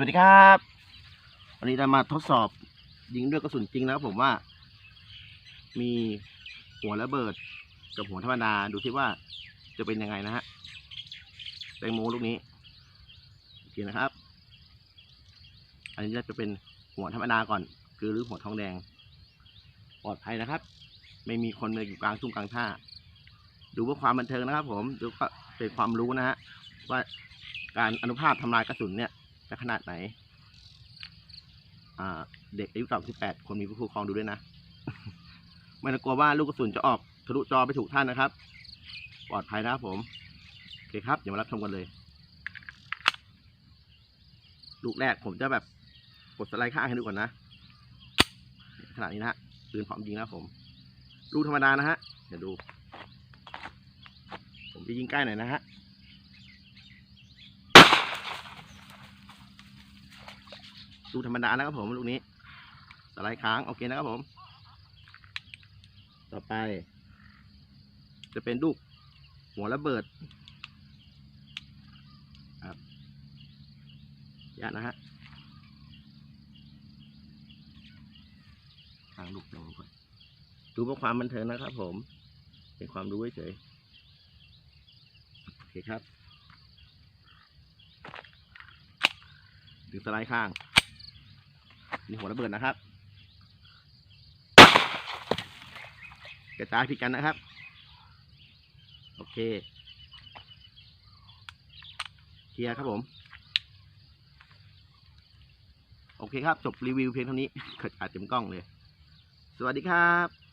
วัสดีครับ วันนี้เรามาทดสอบยิงด้วยกระสุนจริงนะครับผมว่า มีหัวระเบิดกับหัวธรรมดาดูที่ว่าจะเป็นยังไงนะฮะแตงโมลูกนี้โอเคนะครับ อันนี้จะเป็นหัวธรรมดาก่อน คือหรือหัวทองแดง ปลอดภัยนะครับ ไม่มีคนเลยอยู่กลางทุ่งกลางท่า ดูเพื่อความบันเทิงนะครับ ผมดูเป็นความรู้นะฮะว่าการอนุภาพทำลายกระสุนเนี่ย จะขนาดไหน อ่า เด็กอายุต่ำสิบแปดคนมีผู้ปกครองดูด้วยนะ ไม่ต้องกลัวว่าลูกกระสุนจะออกทะลุจอไปถูกท่านนะครับ ปลอดภัยนะครับผม โอเคครับ เดี๋ยวมารับชมกันเลย ลูกแรกผมจะแบบกดสไลด์ข้างให้ดูก่อนนะขนาดนี้นะฮะปืนพร้อมยิงนะผม ลูกธรรมดานะฮะ เดี๋ยวดู ผมจะยิงใกล้หน่อยนะฮะ ลูกธรรมดานะครับผมลูกนี้ สไลด์ค้างโอเคนะครับผม ต่อไป จะเป็นลูกหัวระเบิดครับยากนะฮะทางลูกลงก่อนดูเพื่อความบันเทิงนะครับผม เป็นความรู้เฉยๆโอเคครับดึงสไลด์ข้าง นี่หัวระเบิดนะครับกระจายผิดกันนะครับ โอเคเคลียร์ครับผม โอเคครับ จบรีวิวเพียงเท่านี้เกิดอาจเต็มกล้องเลย สวัสดีครับ